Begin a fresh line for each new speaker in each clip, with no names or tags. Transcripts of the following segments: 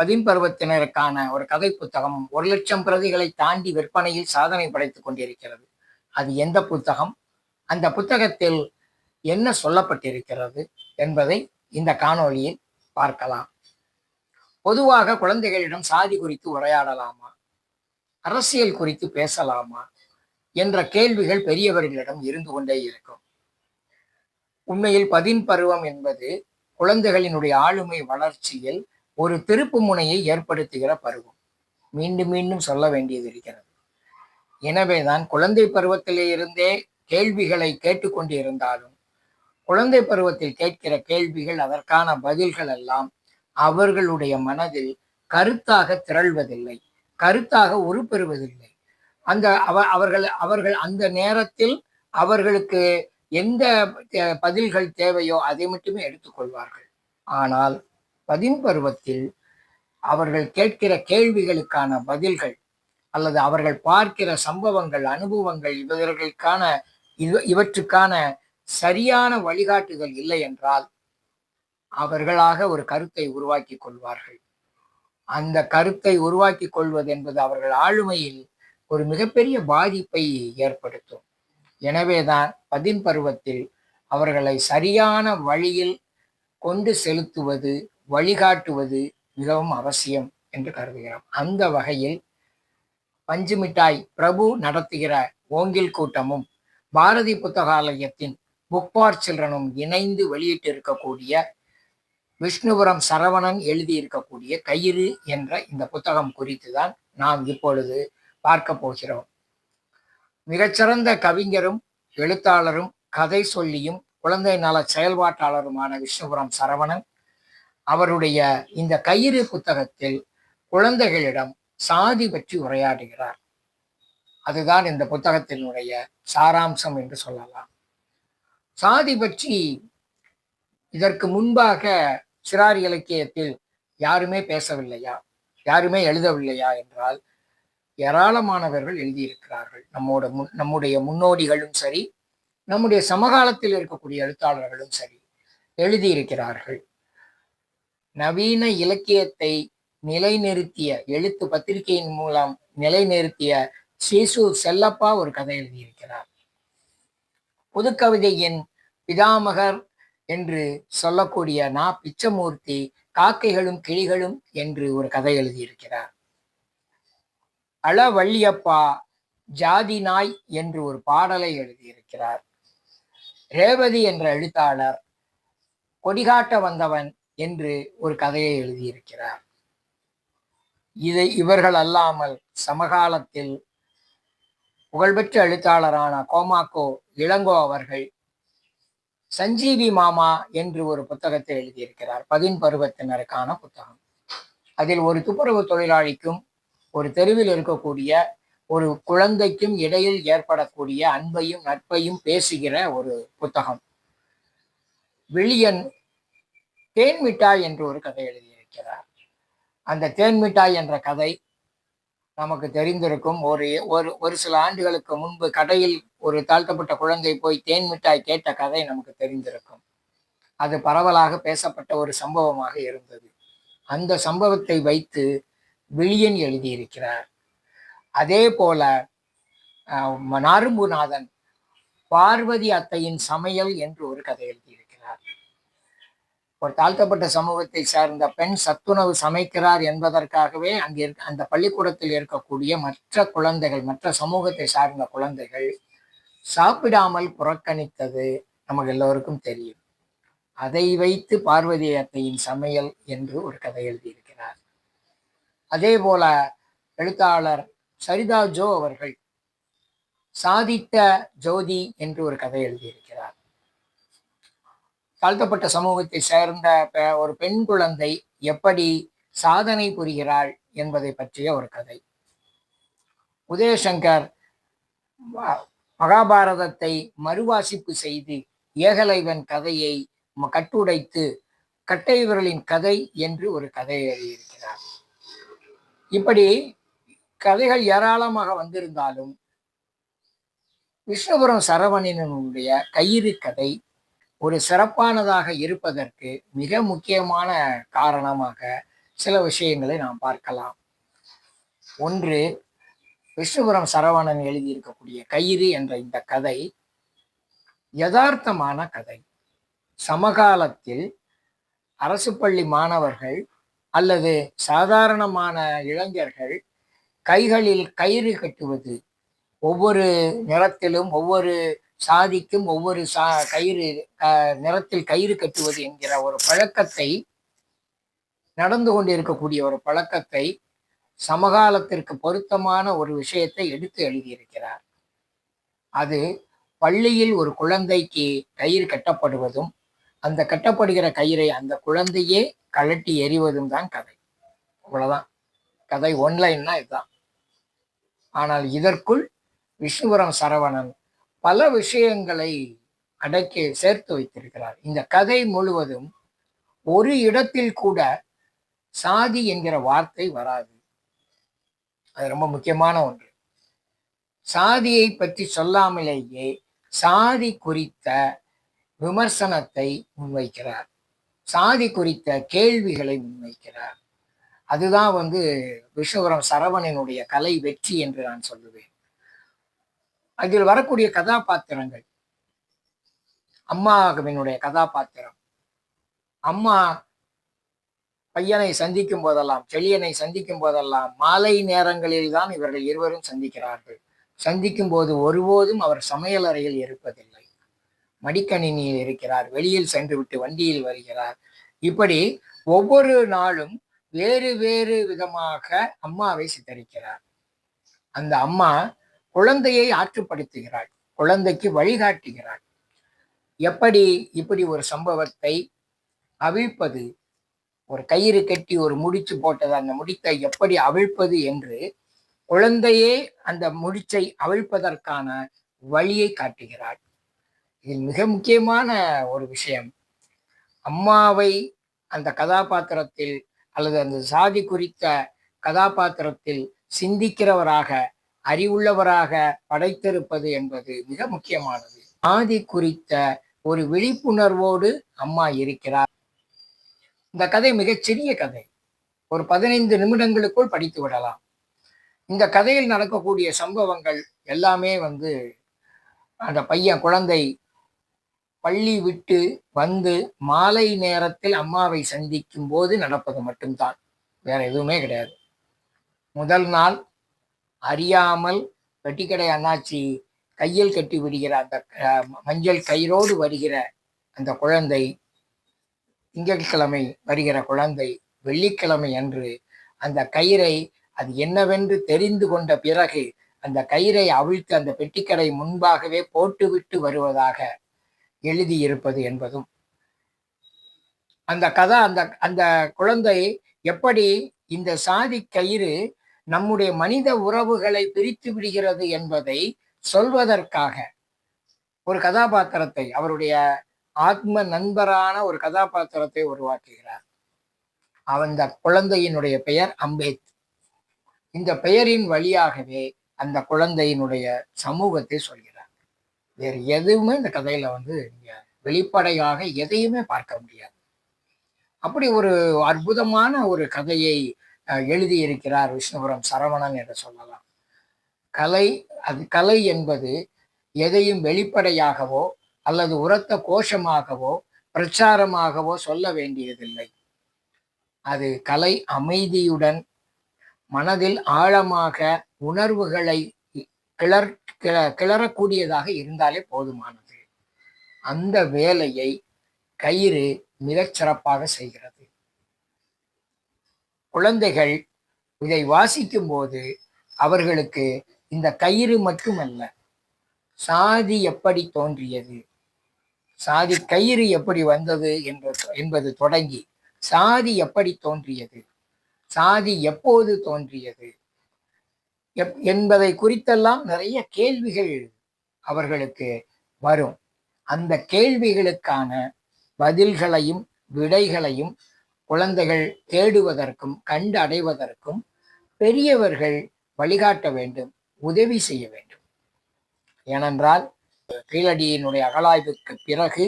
பதின் பருவத்தினருக்கான ஒரு கதை புத்தகம் ஒரு லட்சம் பிரதிகளை தாண்டி விற்பனையில் சாதனை படைத்துக் கொண்டிருக்கிறது. அது எந்த புத்தகம்? அந்த புத்தகத்தில் என்ன சொல்லப்பட்டிருக்கிறது என்பதை இந்த காணொளியில் பார்க்கலாம். பொதுவாக குழந்தைகளிடம் சாதி குறித்து உரையாடலாமா? அரசியல் குறித்து பேசலாமா? என்ற கேள்விகள் பெரியவர்களிடம் இருந்து கொண்டே இருக்கும். உண்மையில் பதின் பருவம் என்பது குழந்தைகளினுடைய ஆளுமை வளர்ச்சியில் ஒரு திருப்பு முனையை ஏற்படுத்துகிற பருவம். மீண்டும் மீண்டும் சொல்ல வேண்டியது இருக்கிறது. எனவேதான் குழந்தை பருவத்திலே இருந்தே கேள்விகளை கேட்டுக்கொண்டு இருந்தாலும் குழந்தை பருவத்தில் கேட்கிற கேள்விகள் அதற்கான பதில்கள் எல்லாம் அவர்களுடைய மனதில் கருத்தாக திரள்வதில்லை கருத்தாக உருப்பெறுவதில்லை. அந்த அவ அவர்கள் அவர்கள் அந்த நேரத்தில் அவர்களுக்கு எந்த பதில்கள் தேவையோ அதை மட்டுமே எடுத்துக்கொள்வார்கள். ஆனால் பதின் பருவத்தில் அவர்கள் கேட்கிற கேள்விகளுக்கான பதில்கள் அல்லது அவர்கள் பார்க்கிற சம்பவங்கள் அனுபவங்கள் இவர்களுக்கான இவற்றுக்கான சரியான வழிகாட்டுதல் இல்லை என்றால் அவர்களாக ஒரு கருத்தை உருவாக்கி கொள்வார்கள். அந்த கருத்தை உருவாக்கி கொள்வது என்பது அவர்கள் ஆளுமையில் ஒரு மிகப்பெரிய பாதிப்பை ஏற்படுத்தும். எனவேதான் பதின் பருவத்தில் அவர்களை சரியான வழியில் கொண்டு செலுத்துவது வழிகாட்டுவது மிகவும் அவசியம் என்று கருதுகிறோம் அந்த வகையில் பஞ்சு மிட்டாய் பிரபு நடத்துகிற ஓங்கில் கூட்டமும் பாரதி புத்தகாலயத்தின் புக்பார் சில்ட்ரனும் இணைந்து வெளியிட்டிருக்கக்கூடிய விஷ்ணுபுரம் சரவணன் எழுதியிருக்கக்கூடிய கயிறு என்ற இந்த புத்தகம் குறித்து தான் நாம் இப்பொழுது பார்க்க போகிறோம். மிகச்சிறந்த கவிஞரும் எழுத்தாளரும் கதை சொல்லியும் குழந்தை நல செயல்பாட்டாளருமான விஷ்ணுபுரம் சரவணன் அவருடைய இந்த கயிறு புத்தகத்தில் குழந்தைகளிடம் சாதி பற்றி உரையாடுகிறார். அதுதான் இந்த புத்தகத்தினுடைய சாராம்சம் என்று சொல்லலாம். சாதி பற்றி இதற்கு முன்பாக சிறார் இலக்கியத்தில் யாருமே பேசவில்லையா? யாருமே எழுதவில்லையா என்றால் ஏராளமானவர்கள் எழுதியிருக்கிறார்கள். நம்மோட முன் நம்முடைய முன்னோடிகளும் சரி நம்முடைய சமகாலத்தில் இருக்கக்கூடிய எழுத்தாளர்களும் சரி எழுதியிருக்கிறார்கள். நவீன இலக்கியத்தை நிலைநிறுத்திய எழுத்து பத்திரிகையின் மூலம் நிலைநிறுத்திய ஸ்ரீசு செல்லப்பா ஒரு கதை எழுதியிருக்கிறார். புதுக்கவிதையின் பிதாமகர் என்று சொல்லக்கூடிய நா. பிச்சமூர்த்தி காக்கைகளும் கிளிகளும் என்று ஒரு கதை எழுதியிருக்கிறார். அளவள்ளியப்பா ஜாதி நாய் என்று ஒரு பாடலை எழுதியிருக்கிறார். ரேவதி என்ற எழுத்தாளர் கொடிகாட்ட வந்தவன் என்று ஒரு கதையை எழுதியிருக்கிறார். இதை இவர்கள் அல்லாமல் சமகாலத்தில் புகழ்பெற்ற எழுத்தாளரான கோமாக்கோ இளங்கோ அவர்கள் சஞ்சீவி மாமா என்று ஒரு புத்தகத்தை எழுதியிருக்கிறார். பதின் பருவத்தினருக்கான புத்தகம். அதில் ஒரு துப்புரவு தொழிலாளிக்கும் ஒரு தெருவில் இருக்கக்கூடிய ஒரு குழந்தைக்கும் இடையில் ஏற்படக்கூடிய அன்பையும் நட்பையும் பேசுகிற ஒரு புத்தகம். விழியன் தேன் மிட்டாய் என்று ஒரு கதை எழுதியிருக்கிறார். அந்த தேன் மிட்டாய் என்ற கதை நமக்கு தெரிந்திருக்கும். ஒரு ஒரு ஒரு சில ஆண்டுகளுக்கு முன்பு கடையில் ஒரு தாழ்த்தப்பட்ட குழந்தை போய் தேன் மிட்டாய் கேட்ட கதை நமக்கு தெரிந்திருக்கும். அது பரவலாக பேசப்பட்ட ஒரு சம்பவமாக இருந்தது. அந்த சம்பவத்தை வைத்து விழியன் எழுதியிருக்கிறார். அதே போல நாரும்புநாதன் பார்வதி அத்தையின் சமையல் என்று ஒரு கதை எழுதி ஒரு தாழ்த்தப்பட்ட சமூகத்தை சார்ந்த பெண் சத்துணவு சமைக்கிறார் என்பதற்காகவே அங்கே இருக்க அந்த பள்ளிக்கூடத்தில் இருக்கக்கூடிய மற்ற குழந்தைகள் மற்ற சமூகத்தை சார்ந்த குழந்தைகள் சாப்பிடாமல் புறக்கணித்தது நமக்கு எல்லோருக்கும் தெரியும். அதை வைத்து பார்வதி அத்தையின் சமையல் என்று ஒரு கதை எழுதியிருக்கிறார். அதே போல எழுத்தாளர் சரிதா ஜோ அவர்கள் சாதித்த ஜோதி என்று ஒரு கதை எழுதியிருக்கிறார். தாழ்த்தப்பட்ட சமூகத்தை சேர்ந்த ஒரு பெண் குழந்தை எப்படி சாதனை புரிகிறாள் என்பதை பற்றிய ஒரு கதை. உதயசங்கர் மகாபாரதத்தை மறுவாசிப்பு செய்து ஏகலைவன் கதையை கட்டுடைத்து கட்டைவர்களின் கதை என்று ஒரு கதை எழுதியிருக்கிறார். இப்படி கதைகள் ஏராளமாக வந்திருந்தாலும் விஷ்ணுபுரம் சரவணனுடைய கயிறு கதை ஒரு சிறப்பானதாக இருப்பதற்கு மிக முக்கியமான காரணமாக சில விஷயங்களை நாம் பார்க்கலாம். ஒன்று விஷ்ணுபுரம் சரவணன் எழுதியிருக்கக்கூடிய கயிறு என்ற இந்த கதை யதார்த்தமான கதை. சமகாலத்தில் அரசு பள்ளி மாணவர்கள் அல்லது சாதாரணமான இளைஞர்கள் கைகளில் கயிறு கட்டுவது ஒவ்வொரு நிறத்திலும் ஒவ்வொரு சாதிக்கும் ஒவ்வொரு சா கயிறு நிறத்தில் கயிறு கட்டுவது என்கிற ஒரு பழக்கத்தை நடந்து கொண்டிருக்கக்கூடிய ஒரு பழக்கத்தை சமகாலத்திற்கு பொருத்தமான ஒரு விஷயத்தை எடுத்து எழுதியிருக்கிறார். அது பள்ளியில் ஒரு குழந்தைக்கு கயிறு கட்டப்படுவதும் அந்த கட்டப்படுகிற கயிறை அந்த குழந்தையே கழட்டி எறிவதும் தான் கதை. அவ்வளோதான் கதை ஒன்லைன்னா இதுதான். ஆனால் இதற்குள் விஷ்ணுபுரம் சரவணன் பல விஷயங்களை அடக்கி சேர்த்து வைத்திருக்கிறார். இந்த கதை முழுவதும் ஒரு இடத்தில் கூட சாதி என்கிற வார்த்தை வராது. அது ரொம்ப முக்கியமான ஒன்று. சாதியை பற்றி சொல்லாமலேயே சாதி குறித்த விமர்சனத்தை முன்வைக்கிறார். சாதி குறித்த கேள்விகளை முன்வைக்கிறார். அதுதான் வந்து விஷ்ணுபுரம் சரவணனுடைய கலை வெற்றி என்று நான் சொல்லுவேன். அதில் வரக்கூடிய கதாபாத்திரங்கள். அம்மாவினுடைய கதாபாத்திரம். அம்மா பையனை சந்திக்கும் போதெல்லாம் செழியனை சந்திக்கும் போதெல்லாம் மாலை நேரங்களில் தான் இவர்கள் இருவரும் சந்திக்கிறார்கள். சந்திக்கும் போது ஒருபோதும் அவர் சமையலறையில் இருப்பதில்லை. மடிக்கணினியில் இருக்கிறார் வெளியில் சென்று விட்டு வண்டியில் வருகிறார். இப்படி ஒவ்வொரு நாளும் வேறு வேறு விதமாக அம்மாவை சித்தரிக்கிறார். அந்த அம்மா குழந்தையை ஆற்றுப்படுத்துகிறாள் குழந்தைக்கு வழிகாட்டுகிறாள். எப்படி இப்படி ஒரு சம்பவத்தை அவிழ்ப்பது? ஒரு கயிறு கட்டி ஒரு முடிச்சு போட்டது அந்த முடித்தை எப்படி அவிழ்ப்பது என்று குழந்தையே அந்த முடிச்சை அவிழ்ப்பதற்கான வழியை காட்டுகிறாள். இதில் மிக முக்கியமான ஒரு விஷயம் அம்மாவை அந்த கதாபாத்திரத்தில் அல்லது அந்த சாதி குறித்த கதாபாத்திரத்தில் சிந்திக்கிறவராக அறிவுள்ளவராக படைத்திருப்பது என்பது மிக முக்கியமானது. ஆதி குறித்த ஒரு விழிப்புணர்வோடு அம்மா இருக்கிறார். இந்த கதை மிகச்சிறிய கதை. ஒரு பதினைந்து நிமிடங்களுக்குள் படித்து விடலாம். இந்த கதையில் நடக்கக்கூடிய சம்பவங்கள் எல்லாமே வந்து அந்த பையன் குழந்தை பள்ளி விட்டு வந்து மாலை நேரத்தில் அம்மாவை சந்திக்கும் போது நடப்பது மட்டும்தான். வேற எதுவுமே கிடையாது. முதல் நாள் அறியாமல் பெட்டிக்கடை அண்ணாச்சி கையில் கட்டி விடுகிற அந்த மஞ்சள் கயிறோடு வருகிற அந்த குழந்தை திங்கட்கிழமை வருகிற குழந்தை வெள்ளிக்கிழமை அன்று அந்த கயிறை அது என்னவென்று தெரிந்து கொண்ட பிறகு அந்த கயிறை அவிழ்த்து அந்த பெட்டிக்கடை முன்பாகவே போட்டுவிட்டு வருவதாக எழுதியிருப்பது என்பதும் அந்த கதை அந்த அந்த குழந்தை எப்படி இந்த சாதி கயிறு நம்முடைய மனித உறவுகளை பிரித்து விடுகிறது என்பதை சொல்வதற்காக. ஒரு கதாபாத்திரத்தை அவருடைய ஆத்ம நண்பரான ஒரு கதாபாத்திரத்தை உருவாக்குகிறார். அந்த குழந்தையினுடைய பெயர் அம்பேத். இந்த பெயரின் வழியாகவே அந்த குழந்தையினுடைய சமூகத்தை சொல்கிறார். வேறு எதுவுமே இந்த கதையில வந்து நீங்க வெளிப்படையாக எதையுமே பார்க்க முடியாது. அப்படி ஒரு அற்புதமான ஒரு கதையை எழுதியிருக்கிறார் விஷ்ணுபுரம் சரவணன் என்று சொல்லலாம். கலை அது கலை என்பது எதையும் வெளிப்படையாகவோ அல்லது உரத்த கோஷமாகவோ பிரச்சாரமாகவோ சொல்ல வேண்டியதில்லை. அது கலை அமைதியுடன் மனதில் ஆழமாக உணர்வுகளை கிளர் கிள கிளறக்கூடியதாக இருந்தாலே போதுமானது. அந்த வேலையை கயிறு மிகச் சிறப்பாக செய்கிறது. குழந்தைகள் இதை வாசிக்கும் போது அவர்களுக்கு இந்த கயிறு மட்டுமல்ல சாதி எப்படி தோன்றியது சாதி கயிறு எப்படி வந்தது என்பது தொடங்கி சாதி எப்படி தோன்றியது சாதி எப்போது தோன்றியது என்பதை குறித்தெல்லாம் நிறைய கேள்விகள் அவர்களுக்கு வரும். அந்த கேள்விகளுக்கான பதில்களையும் விடைகளையும் குழந்தைகள் தேடுவதற்கும் கண்டு அடைவதற்கும் பெரியவர்கள் வழிகாட்ட வேண்டும் உதவி செய்ய வேண்டும். ஏனென்றால் கீழடியினுடைய அகலாய்வுக்கு பிறகு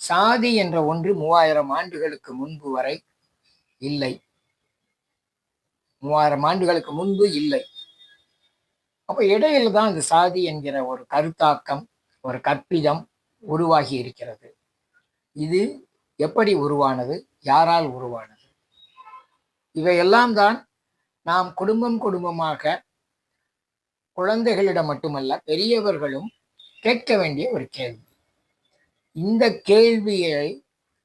சாதி என்ற ஒன்று மூவாயிரம் ஆண்டுகளுக்கு முன்பு வரை இல்லை. மூவாயிரம் ஆண்டுகளுக்கு முன்பு இல்லை. அப்போ இடையில தான் இந்த சாதி என்கிற ஒரு கருத்தாக்கம் ஒரு கற்பிதம் உருவாகி இருக்கிறது. இது எப்படி உருவானது? யாரால் உருவானது? இவையெல்லாம் தான் நாம் குடும்பம் குடும்பமாக குழந்தைகளிடம் மட்டுமல்ல பெரியவர்களும் கேட்க வேண்டிய ஒரு கேள்வி. இந்த கேள்வியை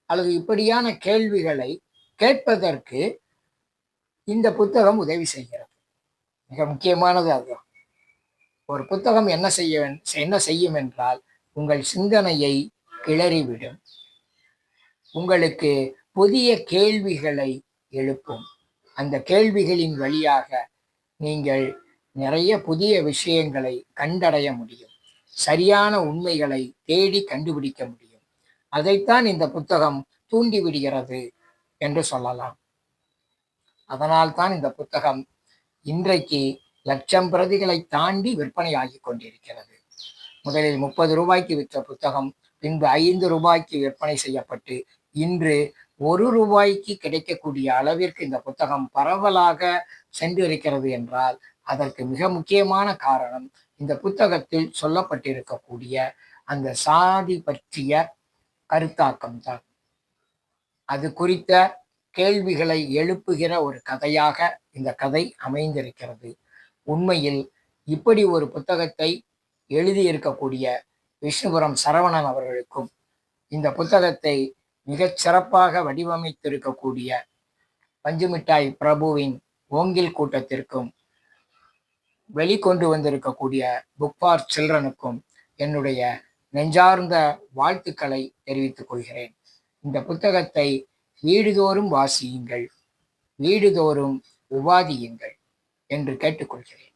அல்லது இப்படியான கேள்விகளை கேட்பதற்கு இந்த புத்தகம் உதவி செய்கிறது. மிக முக்கியமானது அதுதான் ஒரு புத்தகம் என்ன செய்ய என்ன செய்யும் என்றால் உங்கள் சிந்தனையை கிளறிவிடும். உங்களுக்கு புதிய கேள்விகளை எழுப்பும். அந்த கேள்விகளின் வழியாக நீங்கள் நிறைய புதிய விஷயங்களை கண்டடைய முடியும். சரியான உண்மைகளை தேடி கண்டுபிடிக்க முடியும். அதைத்தான் இந்த புத்தகம் தூண்டிவிடுகிறது என்று சொல்லலாம். அதனால்தான் இந்த புத்தகம் இன்றைக்கு லட்சம் பிரதிகளை தாண்டி விற்பனையாகி கொண்டிருக்கிறது. முதலில் முப்பது ரூபாய்க்கு விற்ற புத்தகம் பின்பு ஐந்து ரூபாய்க்கு விற்பனை செய்யப்பட்டு இன்று ஒரு ரூபாய்க்கு கிடைக்கக்கூடிய அளவிற்கு இந்த புத்தகம் பரவலாக சென்றிருக்கிறது என்றால் அதற்கு மிக முக்கியமான காரணம் இந்த புத்தகத்தில் சொல்லப்பட்டிருக்கக்கூடிய அந்த சாதி பற்றிய கருத்தாக்கம் தான் அது குறித்த கேள்விகளை எழுப்புகிற ஒரு கதையாக இந்த கதை அமைந்திருக்கிறது. உண்மையில் இப்படி ஒரு புத்தகத்தை எழுதியிருக்கக்கூடிய விஷ்ணுபுரம் சரவணன் அவர்களுக்கும் இந்த புத்தகத்தை மிகச் சிறப்பாக வடிவமைத்திருக்கக்கூடிய பஞ்சுமிட்டாய் பிரபுவின் ஓங்கில் கூட்டத்திற்கும் வெளிக்கொண்டு வந்திருக்கக்கூடிய புக் ஃபார் சில்ட்ரனுக்கும் என்னுடைய நெஞ்சார்ந்த வாழ்த்துக்களை தெரிவித்துக் கொள்கிறேன். இந்த புத்தகத்தை வீடுதோறும் வாசியுங்கள் வீடுதோறும் விவாதியுங்கள் என்று கேட்டுக்கொள்கிறேன்.